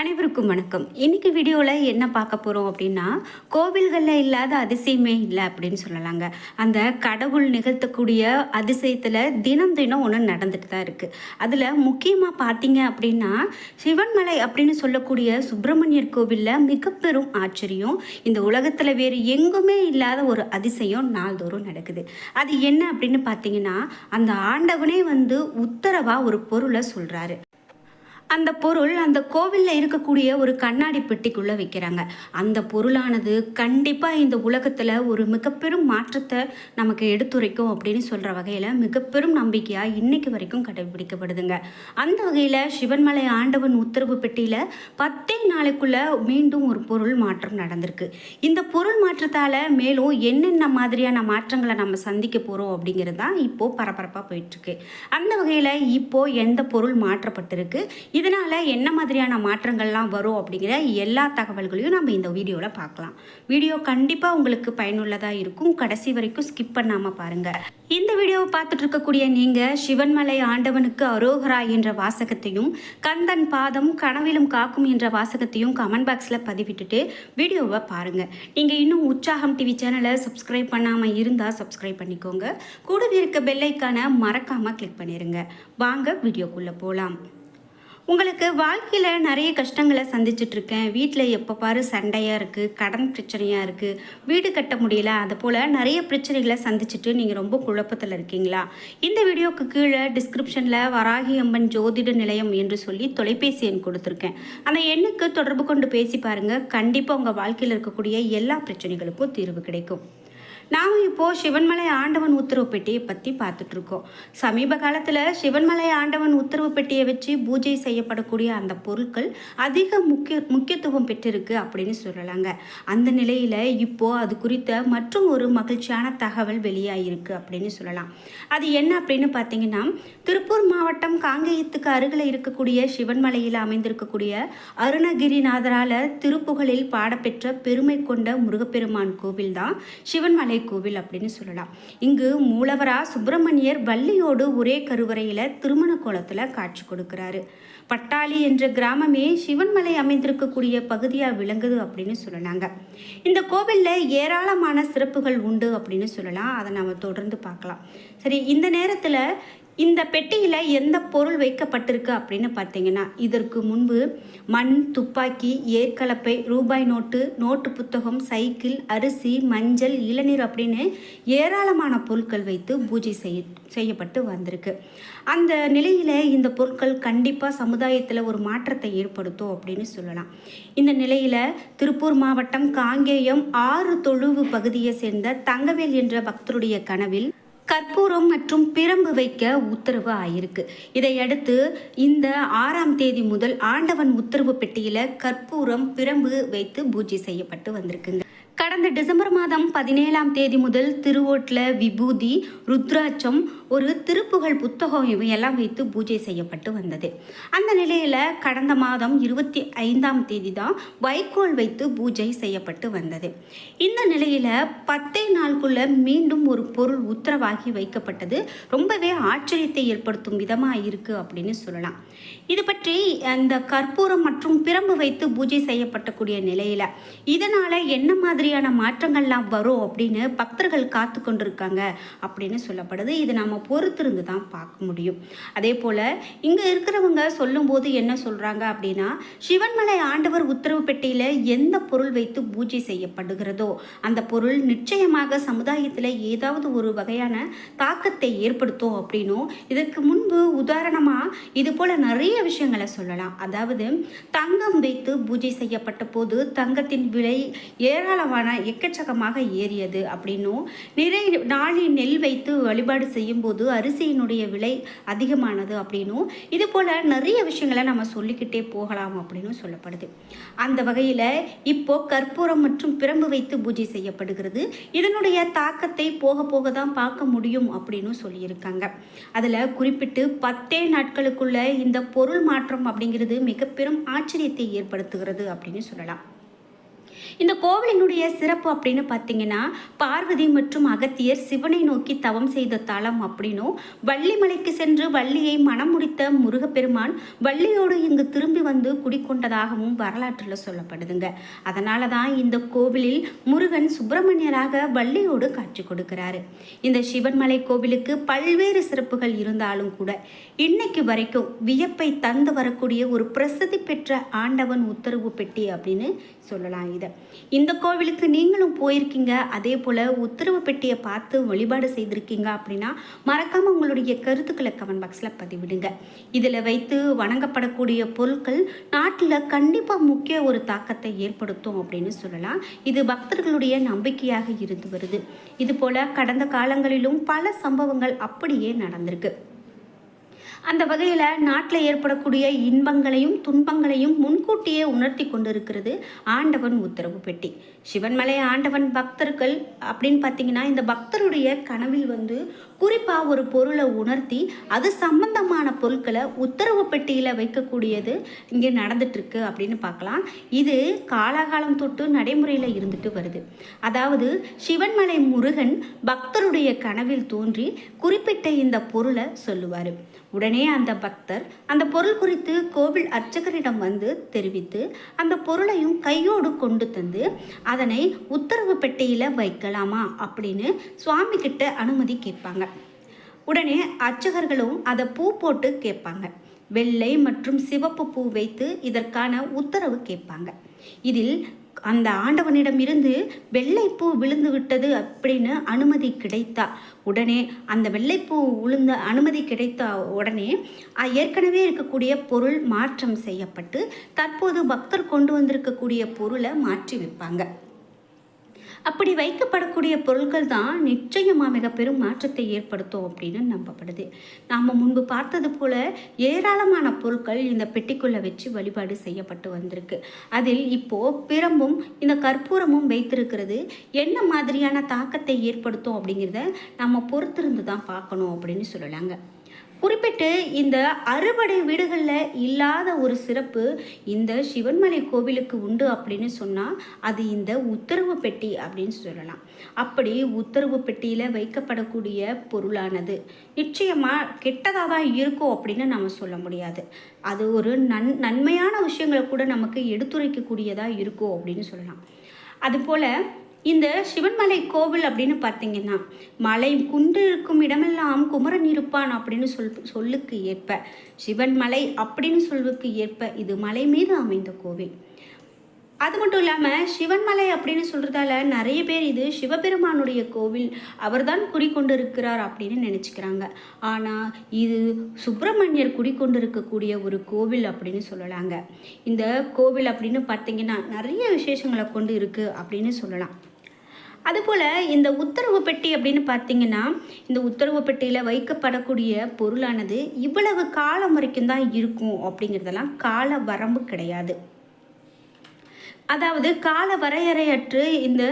அனைவருக்கும் வணக்கம். இன்னைக்கு வீடியோவில் என்ன பார்க்க போகிறோம் அப்படின்னா கோவில்களில் இல்லாத அதிசயமே இல்லை அப்படின்னு சொல்லலாங்க. அந்த கடவுள் நிகழ்த்தக்கூடிய அதிசயத்தில் தினம் தினம் ஒன்று நடந்துட்டு தான் இருக்குது அதில் முக்கியமாக பார்த்தீங்க அப்படின்னா சிவன்மலை அப்படின்னு சொல்லக்கூடிய சுப்பிரமணியர் கோவிலில் மிக பெரும் ஆச்சரியம். இந்த உலகத்தில் வேறு எங்குமே இல்லாத ஒரு அதிசயம் நாள்தோறும் நடக்குது. அது என்ன அப்படின்னு பார்த்தீங்கன்னா அந்த ஆண்டவனே வந்து உத்தரவாக ஒரு பொருளை சொல்கிறாரு அந்த பொருள் அந்த கோவிலில் இருக்கக்கூடிய ஒரு கண்ணாடி பெட்டிக்குள்ளே வைக்கிறாங்க. அந்த பொருளானது கண்டிப்பாக இந்த உலகத்தில் ஒரு மிகப்பெரும் மாற்றத்தை நமக்கு எடுத்துரைக்கும் அப்படின்னு சொல்கிற வகையில் மிகப்பெரும் நம்பிக்கையாக இன்னைக்கு வரைக்கும் கடைபிடிக்கப்படுதுங்க. அந்த வகையில் சிவன்மலை ஆண்டவன் உத்தரவு பெட்டியில் பத்தே நாளைக்குள்ளே மீண்டும் ஒரு பொருள் மாற்றம் நடந்திருக்கு. இந்த பொருள் மாற்றத்தால் மேலும் என்னென்ன மாதிரியான மாற்றங்களை நம்ம சந்திக்க போகிறோம் அப்படிங்கிறது தான் இப்போது பரபரப்பாக போயிட்டுருக்கு. அந்த வகையில் இப்போது எந்த பொருள் மாற்றப்பட்டிருக்கு? இதனால் என்ன மாதிரியான மாற்றங்கள்லாம் வரும் அப்படிங்கிற எல்லா தகவல்களையும் நம்ம இந்த வீடியோவில் பார்க்கலாம். வீடியோ கண்டிப்பாக உங்களுக்கு பயனுள்ளதாக இருக்கும். கடைசி வரைக்கும் ஸ்கிப் பண்ணாமல் பாருங்கள் இந்த வீடியோவை பார்த்துட்டு இருக்கக்கூடிய நீங்கள் சிவன்மலை ஆண்டவனுக்கு அரோகரா என்ற வாசகத்தையும் கந்தன் பாதம் கனவிலும் காக்கும் என்ற வாசகத்தையும் கமெண்ட் பாக்ஸில் பதிவிட்டுட்டு வீடியோவை பாருங்கள் நீங்கள் இன்னும் உற்சாகம் டிவி சேனலை சப்ஸ்கிரைப் பண்ணாமல் இருந்தால் சப்ஸ்கிரைப் பண்ணிக்கோங்க. கூடவே இருக்க பெல்லைக்கான மறக்காமல் கிளிக் பண்ணிடுங்க வாங்க வீடியோக்குள்ளே போகலாம் உங்களுக்கு வாழ்க்கையில் நிறைய கஷ்டங்களை சந்திச்சுட்டு இருக்கேன் வீட்டில் எப்போ பாரு சண்டையாக இருக்குது கடன் பிரச்சனையாக இருக்குது வீடு கட்ட முடியல அது போல் நிறைய பிரச்சனைகளை சந்திச்சுட்டு நீங்கள் ரொம்ப குழப்பத்தில் இருக்கீங்களா? இந்த வீடியோக்கு கீழே டிஸ்கிரிப்ஷனில் வராகி அம்மன் ஜோதிட நிலையம் என்று சொல்லி தொலைபேசி எண் கொடுத்துருக்கேன். அந்த எண்ணுக்கு தொடர்பு கொண்டு பேசி பாருங்கள் கண்டிப்பாக உங்கள் வாழ்க்கையில் இருக்கக்கூடிய எல்லா பிரச்சனைகளுக்கும் தீர்வு கிடைக்கும். நாம் இப்போது சிவன்மலை ஆண்டவன் உத்தரவு பெட்டியை பற்றி பார்த்துட்ருக்கோம். சமீப காலத்தில் சிவன்மலை ஆண்டவன் உத்தரவு பெட்டியை வச்சு பூஜை செய்யப்படக்கூடிய அந்த பொருட்கள் அதிக முக்கிய முக்கியத்துவம் பெற்றிருக்கு அப்படின்னு சொல்லலாங்க. அந்த நிலையில் இப்போது அது குறித்த மற்றும் ஒரு மகிழ்ச்சியான தகவல் வெளியாகிருக்கு அப்படின்னு சொல்லலாம். அது என்ன அப்படின்னு பார்த்தீங்கன்னா திருப்பூர் மாவட்டம் காங்கேயத்துக்கு அருகில் இருக்கக்கூடிய சிவன்மலையில் அமைந்திருக்கக்கூடிய அருணகிரிநாதரால் திருப்புகழில் பாடப்பெற்ற பெருமை கொண்ட முருகப்பெருமான் கோவில் தான் சிவன்மலை கோவில் அப்படின்னு சொல்லலாம். இங்கு மூலவரா சுப்பிரமணியர் வள்ளியோடு ஒரே கருவறையில் திருமண கோலத்தில் காட்சி கொடுக்கிறாரு. பட்டாளி என்ற கிராமமே சிவன்மலை அமைந்திருக்கக்கூடிய பகுதியாக விளங்குது அப்படின்னு சொல்லலாங்க இந்த கோவிலில் ஏராளமான சிறப்புகள் உண்டு அப்படின்னு சொல்லலாம். அதை நாம் தொடர்ந்து பார்க்கலாம். சரி இந்த நேரத்தில் இந்த பெட்டியில் எந்த பொருள் வைக்கப்பட்டிருக்கு அப்படின்னு பார்த்தீங்கன்னா இதற்கு முன்பு மண் துப்பாக்கி ஏற்கலப்பை ரூபாய் நோட்டு நோட்டு புத்தகம் சைக்கிள் அரிசி மஞ்சள் இளநீர் அப்படின்னு ஏராளமான பொருட்கள் வைத்து பூஜை செய்ய செய்யப்பட்டு வந்திருக்கு. அந்த நிலையில் இந்த பொருட்கள் கண்டிப்பாக சமுதாயத்தில் ஒரு மாற்றத்தை ஏற்படுத்தும் அப்படின்னு சொல்லலாம். இந்த நிலையில் திருப்பூர் மாவட்டம் காங்கேயம் ஆறு தொழுவு பகுதியை சேர்ந்த தங்கவேல் என்ற பக்தருடைய கனவில் கற்பூரம் மற்றும் பிரம்பு வைக்க உத்தரவு ஆயிருக்கு. இதையடுத்து இந்த ஆறாம் தேதி முதல் ஆண்டவன் உத்தரவு பெட்டியில் கற்பூரம் பிரம்பு வைத்து பூஜை செய்யப்பட்டு வந்திருக்குங்க. கடந்த டிசம்பர் மாதம் பதினேழாம் தேதி முதல் திருவோட்டில் விபூதி ருத்ராட்சம் ஒரு திருப்புகழ் புத்தகம் இவையெல்லாம் வைத்து பூஜை செய்யப்பட்டு வந்தது. அந்த நிலையில் கடந்த மாதம் இருபத்தி ஐந்தாம் தேதி தான் வைக்கோல் வைத்து பூஜை செய்யப்பட்டு வந்தது. இந்த நிலையில் பத்தே நாளுக்குள்ள மீண்டும் ஒரு பொருள் உத்தரவாகி வைக்கப்பட்டது. ரொம்பவே ஆச்சரியத்தை ஏற்படுத்தும் விதமாக இருக்குது அப்படின்னு சொல்லலாம். இது பற்றி அந்த கற்பூரம் மற்றும் பிரம்பு வைத்து பூஜை செய்யப்பட்டக்கூடிய நிலையில் இதனால் என்ன மாதிரியான மாற்றங்கள்லாம் வரும் அப்படின்னு பக்தர்கள் காத்து கொண்டிருக்காங்க அப்படின்னு சொல்லப்படுது. இது நம்ம பொறுத்திருந்து தான் பார்க்க முடியும். அதே போல் இங்கே இருக்கிறவங்க சொல்லும்போது என்ன சொல்கிறாங்க அப்படின்னா சிவன்மலை ஆண்டவர் உத்தரவு பெட்டியில் எந்த பொருள் வைத்து பூஜை செய்யப்படுகிறதோ அந்த பொருள் நிச்சயமாக சமுதாயத்தில் ஏதாவது ஒரு வகையான தாக்கத்தை ஏற்படுத்தும் அப்படின்னும் இதற்கு முன்பு உதாரணமாக இது போல் நிறைய விஷயங்களை சொல்லலாம். அதாவது தங்கம் வைத்து பூஜை செய்யப்பட்ட போது தங்கத்தின் விலை ஏராளமான எக்கச்சக்கமாக ஏறியது அப்படின்னும் நிறை நாளின் நெல் வைத்து வழிபாடு செய்யும் போது அரிசியினுடைய விலை அதிகமானது அப்படின்னும் இது போல் நிறைய விஷயங்களை நம்ம சொல்லிக்கிட்டே போகலாம் அப்படின்னு சொல்லப்படுது. அந்த வகையில் இப்போ கற்பூரம் மற்றும் பிரம்பு வைத்து பூஜை செய்யப்படுகிறது. இதனுடைய தாக்கத்தை போக போக தான் பார்க்க முடியும் அப்படின்னு சொல்லியிருக்காங்க. அதில் குறிப்பிட்டு பத்தே நாட்களுக்குள்ள இந்த பொருள் மாற்றம் அப்படிங்கிறது மிக பெரும் ஆச்சரியத்தை ஏற்படுத்துகிறது அப்படின்னு சொல்லலாம். இந்த கோவிலினுடைய சிறப்பு அப்படின்னு பார்த்தீங்கன்னா பார்வதி மற்றும் அகத்தியர் சிவனை நோக்கி தவம் செய்த தலம் அப்படின்னும் வள்ளிமலைக்கு சென்று வள்ளியை மனம் முடித்த முருகப்பெருமான் வள்ளியோடு இங்கு திரும்பி வந்து குடிக்கொண்டதாகவும் வரலாற்றில் சொல்லப்படுதுங்க. அதனால தான் இந்த கோவிலில் முருகன் சுப்பிரமணியராக வள்ளியோடு காட்சி கொடுக்கிறாரு. இந்த சிவன்மலை கோவிலுக்கு பல்வேறு சிறப்புகள் இருந்தாலும் கூட இன்னைக்கு வரைக்கும் வியப்பை தந்து வரக்கூடிய ஒரு பிரசித்தி பெற்ற ஆண்டவன் உத்தரவு பெட்டி அப்படின்னு சொல்லலாம் இதை. இந்த கோவிலுக்கு நீங்களும் போயிருக்கீங்க. அதே போல் உத்தரவு பெட்டியை பார்த்து வழிபாடு செய்திருக்கீங்க அப்படின்னா மறக்காமல் உங்களுடைய கருத்துக்களை கமெண்ட் பாக்ஸில் பதிவிடுங்க. இதில் வைத்து வணங்கப்படக்கூடிய பொருட்கள் நாட்டில் கண்டிப்பாக முக்கிய ஒரு தாக்கத்தை ஏற்படுத்தும் அப்படின்னு சொல்லலாம். இது பக்தர்களுடைய நம்பிக்கையாக இருந்து வருது. இது போல் கடந்த காலங்களிலும் பல சம்பவங்கள் அப்படியே நடந்திருக்கு. அந்த வகையில் நாட்டில் ஏற்படக்கூடிய இன்பங்களையும் துன்பங்களையும் முன்கூட்டியே உணர்த்தி கொண்டிருக்கிறது ஆண்டவன் உத்தரவு பெட்டி. சிவன்மலை ஆண்டவன் பக்தர்கள் அப்படின்னு பார்த்தீங்கன்னா இந்த பக்தருடைய கனவில் வந்து குறிப்பாக ஒரு பொருளை உணர்த்தி அது சம்பந்தமான பொருட்களை உத்தரவு பெட்டியில் வைக்கக்கூடியது இங்கே நடந்துட்டுருக்கு அப்படின்னு பார்க்கலாம். இது காலாகாலம் தொட்டு நடைமுறையில் இருந்துட்டு வருது. அதாவது சிவன்மலை முருகன் பக்தருடைய கனவில் தோன்றி குறிப்பிட்ட இந்த பொருளை சொல்லுவார். உடனே அந்த பக்தர் அந்த பொருள் குறித்து கோவில் அர்ச்சகரிடம் வந்து தெரிவித்து அந்த பொருளையும் கையோடு கொண்டு தந்து அதனை உத்தரவு பெட்டியில் வைக்கலாமா அப்படின்னு சுவாமி கிட்ட அனுமதி கேட்பாங்க. உடனே அர்ச்சகர்களும் அதை பூ போட்டு கேட்பாங்க. வெள்ளை மற்றும் சிவப்பு பூ வைத்து இதற்கான உத்தரவு கேட்பாங்க. இதில் அந்த ஆண்டவனிடம் இருந்து வெள்ளைப்பூ விழுந்து விட்டது அப்படின்னு அனுமதி கிடைத்தா உடனே அந்த வெள்ளைப்பூ விழுந்த அனுமதி கிடைத்த உடனே ஏற்கனவே இருக்கக்கூடிய பொருள் மாற்றம் செய்யப்பட்டு தற்போது பக்தர் கொண்டு வந்திருக்கக்கூடிய பொருளை மாற்றி வைப்பாங்க. அப்படி வைக்கப்படக்கூடிய பொருட்கள் தான் நிச்சயமாக மிக பெரும் மாற்றத்தை ஏற்படுத்தும் அப்படின்னு நம்பப்படுது. நாம் முன்பு பார்த்தது போல ஏராளமான பொருட்கள் இந்த பெட்டிக்குள்ளே வச்சு வழிபாடு செய்யப்பட்டு வந்திருக்கு. அதில் இப்போ பிரம்பும் இந்த கற்பூரமும் வைத்திருக்கிறது. என்ன மாதிரியான தாக்கத்தை ஏற்படுத்தும் அப்படிங்கிறத நம்ம பொறுத்திருந்து தான் பார்க்கணும் அப்படின்னு சொல்லலாங்க. குறிப்பிட்டு இந்த அறுபடை வீடுகளில் இல்லாத ஒரு சிறப்பு இந்த சிவன்மலை கோவிலுக்கு உண்டு அப்படின்னு சொன்னால் அது இந்த உத்தரவு பெட்டி அப்படின்னு சொல்லலாம். அப்படி உத்தரவு பெட்டியில் வைக்கப்படக்கூடிய பொருளானது. நிச்சயமாக கெட்டதாக தான் இருக்கும் அப்படின்னு நம்ம சொல்ல முடியாது. அது ஒரு நன் நன்மையான விஷயங்களை கூட நமக்கு எடுத்துரைக்கக்கூடியதாக இருக்கும் அப்படின்னு சொல்லலாம். அதுபோல் இந்த சிவன்மலை கோவில் அப்படின்னு பார்த்தீங்கன்னா மலை குண்டு இருக்கும் இடமெல்லாம் குமரன் இருப்பான் அப்படின்னு சொல் சொல்லுக்கு ஏற்ப சிவன்மலை அப்படின்னு சொல்லுக்கு ஏற்ப இது மலை மீது அமைந்த கோவில். அது மட்டும் இல்லாமல் சிவன்மலை அப்படின்னு சொல்கிறதால நிறைய பேர் இது சிவபெருமானுடைய கோவில் அவர்தான் குடிக்கொண்டிருக்கிறார் அப்படின்னு நினச்சிக்கிறாங்க. ஆனால் இது சுப்பிரமணியர் குடிக்கொண்டிருக்கக்கூடிய ஒரு கோவில் அப்படின்னு சொல்லலாங்க. இந்த கோவில் அப்படின்னு பார்த்தீங்கன்னா நிறைய விசேஷங்களை கொண்டு இருக்குது அப்படின்னு சொல்லலாம். அதுபோல் இந்த உத்தரவு பெட்டி அப்படின்னு பார்த்தீங்கன்னா இந்த உத்தரவு பெட்டியில் வைக்கப்படக்கூடிய பொருளானது இவ்வளவு காலம் வரைக்கும் தான் இருக்கும் அப்படிங்கிறதெல்லாம் கால வரம்பு கிடையாது. அதாவது கால வரையறையற்று இந்த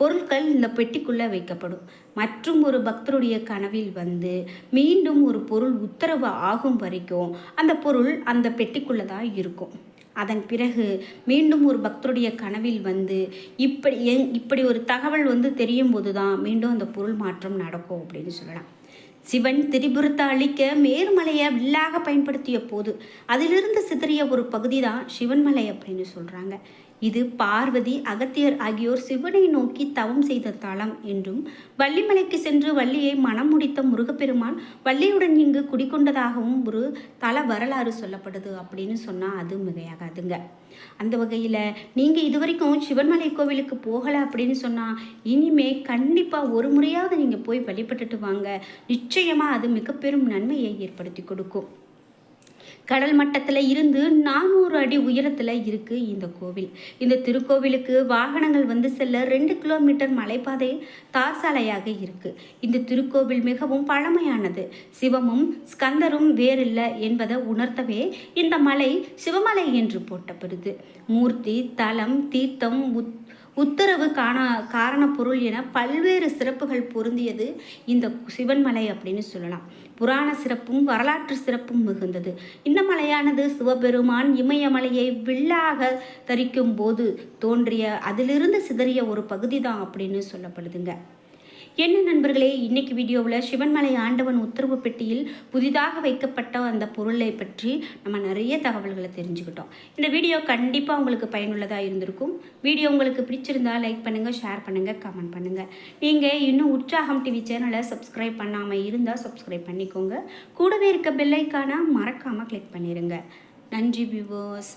பொருட்கள் இந்த பெட்டிக்குள்ளே வைக்கப்படும். மற்றும் ஒரு பக்தருடைய கனவில் வந்து மீண்டும் ஒரு பொருள் உத்தரவு ஆகும் வரைக்கும் அந்த பொருள் அந்த பெட்டிக்குள்ளே தான் இருக்கும். அதன் பிறகு மீண்டும் ஒரு பக்தருடைய கனவில் வந்து இப்படி எங் இப்படி ஒரு தகவல் வந்து தெரியும் போது தான் மீண்டும் அந்த பொருள் மாற்றம் நடக்கும் அப்படின்னு சொல்லலாம். சிவன் திரிபுரத்தை அழிக்க மேருமலையை வில்லாக பயன்படுத்திய போது அதிலிருந்து சிதறிய ஒரு பகுதி தான் சிவன்மலை அப்படின்னு சொல்கிறாங்க இது பார்வதி அகத்தியர் ஆகியோர் சிவனை நோக்கி தவம் செய்த தலம் என்றும் வள்ளிமலைக்கு சென்று வள்ளியை மனம் முடித்த முருகப்பெருமான் வள்ளியுடன் இங்கு குடிக்கொண்டதாகவும் ஒரு தல வரலாறு சொல்லப்படுது அப்படின்னு சொன்னால் அது மிகையாகாதுங்க. அந்த வகையில் நீங்கள் இது வரைக்கும் சிவன்மலை கோவிலுக்கு போகலை அப்படின்னு சொன்னால் இனிமே கண்டிப்பாக ஒரு முறையாவது நீங்கள் போய் வழிபட்டுட்டு வாங்க. நிச்சயமாக அது மிக பெரும் நன்மையை ஏற்படுத்தி கொடுக்கும். கடல் மட்டத்தில் இருந்து நானூறு அடி உயரத்தில் இருக்குது இந்த கோவில். இந்த திருக்கோவிலுக்கு வாகனங்கள் வந்து செல்ல ரெண்டு கிலோமீட்டர் மலைப்பாதை தார் சாலையாக இருக்குது இந்த திருக்கோவில் மிகவும் பழமையானது. சிவமும் ஸ்கந்தரும் வேறில்லை என்பதை உணர்த்தவே இந்த மலை சிவமலை என்று போட்டப்படுது மூர்த்தி தலம் தீர்த்தம் உத் உத்தரவு காண காரண பொருள் என பல்வேறு சிறப்புகள் பொருந்தியது இந்த சிவன்மலை அப்படின்னு சொல்லலாம். புராண சிறப்பும் வரலாற்று சிறப்பும் மிகுந்தது. இந்த மலையானது சிவபெருமான் இமயமலையை வில்லாக தரிக்கும் போது தோன்றிய அதிலிருந்து சிதறிய ஒரு பகுதி தான் அப்படின்னு சொல்லப்படுதுங்க. என்ன நண்பர்களே இன்னைக்கு வீடியோவில் சிவன்மலை ஆண்டவன் உத்தரவு பெட்டியில் புதிதாக வைக்கப்பட்ட அந்த பொருளை பற்றி நம்ம நிறைய தகவல்களை தெரிஞ்சுக்கிட்டோம். இந்த வீடியோ கண்டிப்பாக உங்களுக்கு பயனுள்ளதாக இருந்திருக்கும். வீடியோ உங்களுக்கு பிடிச்சிருந்தால் லைக் பண்ணுங்கள் ஷேர் பண்ணுங்கள் கமெண்ட் பண்ணுங்கள் நீங்கள் இன்னும் உற்சாகம் டிவி சேனலை சப்ஸ்கிரைப் பண்ணாமல் இருந்தால் சப்ஸ்கிரைப் பண்ணிக்கோங்க. கூடவே இருக்க பெல்லைக்கான மறக்காமல் கிளிக் பண்ணிடுங்க நன்றி வியூவர்ஸ்